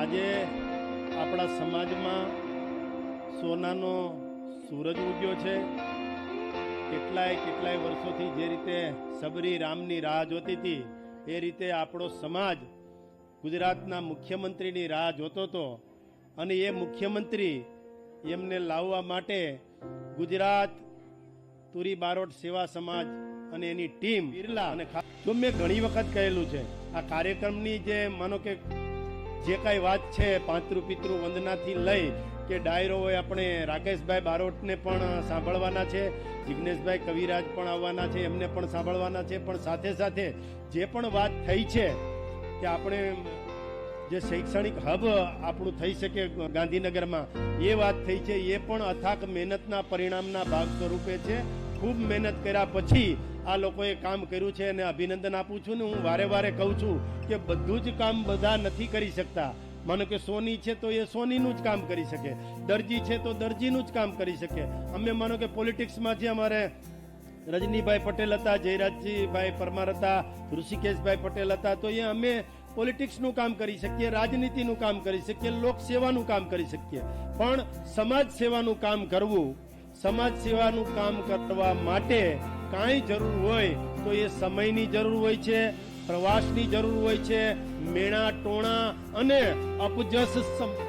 આજે આપણા સમાજમાં સોનાનો સૂરજ ઉગ્યો છે. કેટલાય કેટલાય વર્ષોથી જે રીતે સબરી રામની રાહ જોતી હતી, એ રીતે આપણો સમાજ ગુજરાતના મુખ્યમંત્રીની રાહ જોતો હતો અને એ મુખ્યમંત્રી એમને લાવવા માટે ગુજરાત તુરી બારોટ સેવા સમાજ અને એની ટીમ બિરલા અને જો મેં ઘણી વખત કહેલું છે, આ કાર્યક્રમની જે માનો કે જે કાંઈ વાત છે પાંતૃ પિતૃ વંદનાથી લઈ કે ડાયરો હોય આપણે રાકેશભાઈ બારોટને પણ સાંભળવાના છે, જિગ્નેશભાઈ કવિરાજ પણ આવવાના છે, એમને પણ સાંભળવાના છે, પણ સાથે સાથે જે પણ વાત થઈ છે કે આપણે જે શૈક્ષણિક હબ આપણું થઈ શકે ગાંધીનગરમાં, એ વાત થઈ છે, એ પણ અથાક મહેનતના પરિણામના ભાગ સ્વરૂપે છે. ખૂબ મહેનત કર્યા પછી આ લોકોએ કામ કર્યું છે અને અભિનંદન આપું છું ને હું વારે વારે કહું છું કે બધું જ કામ બધા નથી કરી શકતા. માનો કે સોની છે તો એ સોનીનું જ કામ કરી શકે. દરજી છે તો દરજીનું જ કામ કરી શકે. અમે માનો કે પોલિટિક્સમાં જે અમારે રજનીભાઈ પટેલ હતા, જયરાજજીભાઈ પરમાર હતા, ઋષિકેશભાઈ પટેલ હતા, તો એ અમે પોલિટિક્સનું કામ કરી શકીએ, રાજનીતિનું કામ કરી શકીએ, લોકસેવાનું કામ કરી શકીએ. પણ સમાજ સેવાનું કામ કરવું સમાજ સેવાનું કામ કરવા માટે કાંઈ જરૂર હોય તો એ સમયની જરૂર હોય છે, પ્રવાસની જરૂર હોય છે, મેણા, ટોણા અને અપજસ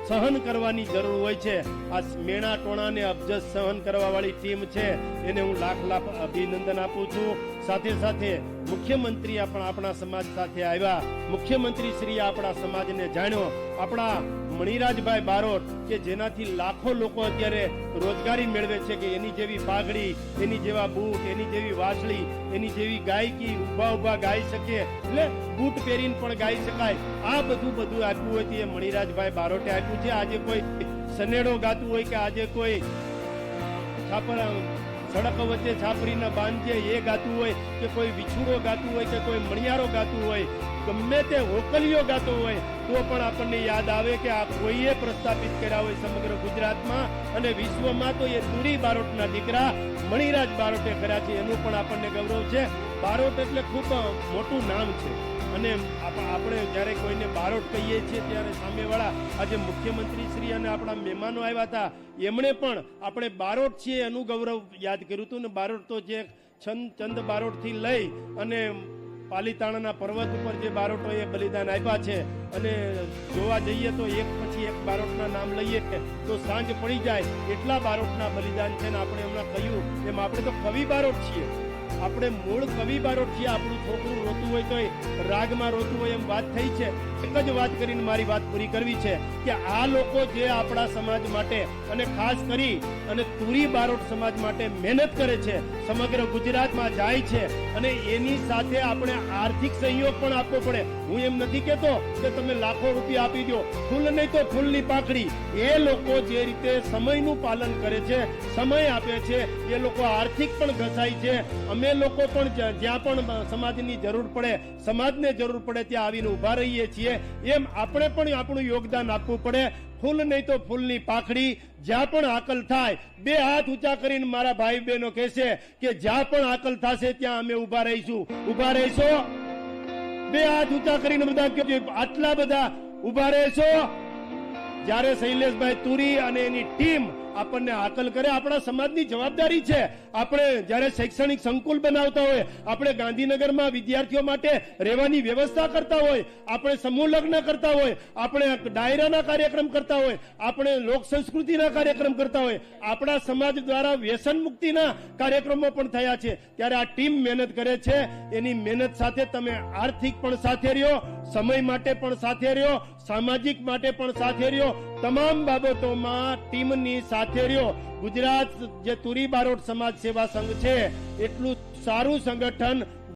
સહન કરવાની જરૂર હોય છે. આ મેણા ટોણા અને અપજસ સહન કરવા વાળી ટીમ છે. એને હું લાખ લાખ અભિનંદન આપું છું. સાથે સાથે મુખ્યમંત્રી પણ આપણા સમાજ સાથે આવ્યા. મુખ્યમંત્રી શ્રી આપણા સમાજને જાણ્યો. આપણા મણિરાજભાઈ બારોટ કે જેનાથી લાખો લોકો અત્યારે રોજગારી મેળવે છે કે એની જેવી પાઘડી, એની જેવા બૂટ, એની જેવી વાસળી એની જેવી ગાયકી ઊભા ઊભા ગાઈ શકે. એટલે બૂટ પહેરીને પણ ગાઈ શકાય. આ બધું બધું આપ્યું હોય તે મણિરાજભાઈ બારોટે આપ્યું છે. આજે કોઈ સનેડો ગાતું હોય કે આજે કોઈ છાપર સડક વચ્ચે છાપરીના બાંધ એ ગાતું હોય કે કોઈ વિછુરો ગાતું હોય કે કોઈ મણિયારો ગાતું હોય, ગમે તે હોકલીઓ ગાતો હોય, તો પણ આપણને યાદ આવે કે આ કોઈએ પ્રસ્થાપિત કર્યા હોય સમગ્ર ગુજરાતમાં અને વિશ્વમાં તો એ તુરી બારોટના દીકરા મણિરાજ બારોટે કર્યા છે. એનું પણ આપણને ગૌરવ છે. બારોટ એટલે ખૂબ મોટું નામ છે. અને આપ- આપણે જ્યારે કોઈને બારોટ કહીએ છીએ ત્યારે સામેવાળા આજે મુખ્યમંત્રી શ્રી અને આપણા મહેમાનો આવ્યા હતા. એમણે પણ આપણે બારોટ છીએ એનું ગૌરવ યાદ કર્યું હતું ને બારોટ તો જે છંદ, ચંદ બારોટથી લઈ અને પાલીતાણાના પર્વત ઉપર જે બારોટોએ બલિદાન આપ્યા છે અને જોવા જઈએ તો એક પછી એક બારોટના નામ લઈએ તો સાંજ પડી જાય એટલા બારોટના બલિદાન છે ને આપણે હમણાં કહ્યું એમ આપણે તો કવિ બારોટ છીએ. આપણે મૂળ કવિ છીએ આપણું છોકરું રોતું હોય તો રાગમાં રોતું હોય એમ વાત થઈ છે. એક જ વાત કરીને મારી વાત પૂરી કરવી છે કે આ લોકો જે આપણા સમાજ માટે અને ખાસ કરી અને તુરી બારોટ સમાજ માટે મહેનત કરે છે, સમગ્ર ગુજરાતમાં જાય છે અને એની સાથે આપણે આર્થિક સહયોગ પણ આપવો પડે. હું એમ નથી કહેતો કે તમે લાખો રૂપિયા આપી દો. ફૂલ નહીં તો ફૂલની પાકડી એ લોકો જે રીતે સમયનું પાલન કરે છે, સમય આપે છે, એ લોકો આર્થિક પણ ઘસાય છે. અમે લોકો પણ જ્યાં પણ સમાજની જરૂર પડે, સમાજને જરૂર પડે ત્યાં આવીને ઊભા રહીએ છીએ. એમ આપણે પણ આપણું યોગદાન આપવું પડે. ફૂલ નહીં તો ફૂલની પાખડી. જ્યાં પણ આકલ થાય બે હાથ ઊંચા કરીને મારા ભાઈ બહેનો કહેશે કે જ્યાં પણ આકલ થશે ત્યાં અમે ઊભા રહીશું. ઊભા રહેશો? બે હાથ ઊંચા કરીને બધા કહેજો, આટલા બધા ઊભા રહેશો? જ્યારે શૈલેષભાઈ તુરી અને એની ટીમ આપણને હાકલ કરે. આપણા સમાજની જવાબદારી છે. આપણે જ્યારે શૈક્ષણિક સંકુલ બનાવતા હોય, આપણે ગાંધીનગરમાં વિદ્યાર્થીઓ માટે રહેવાની વ્યવસ્થા કરતા હોય, આપણે સમૂહ લગ્ન કરતા હોય, આપણે ડાયરાના કાર્યક્રમ કરતા હોય, આપણે લોક સંસ્કૃતિના કાર્યક્રમ કરતા હોય, આપણા સમાજ દ્વારા વ્યસન મુક્તિના કાર્યક્રમો પણ થયા છે. ત્યારે આ ટીમ મહેનત કરે છે. એની મહેનત સાથે તમે આર્થિક પણ સાથે રહ્યો. સમય માટે પણ સાથે રહ્યો, સામાજિક માટે પણ સાથે રહ્યો. તમામ બાબતોમાં ટીમની સાથે રહ્યો. ગુજરાત જે તુરી બારોટ સમાજ સેવા સંઘ છે, એટલું સારું સંગઠન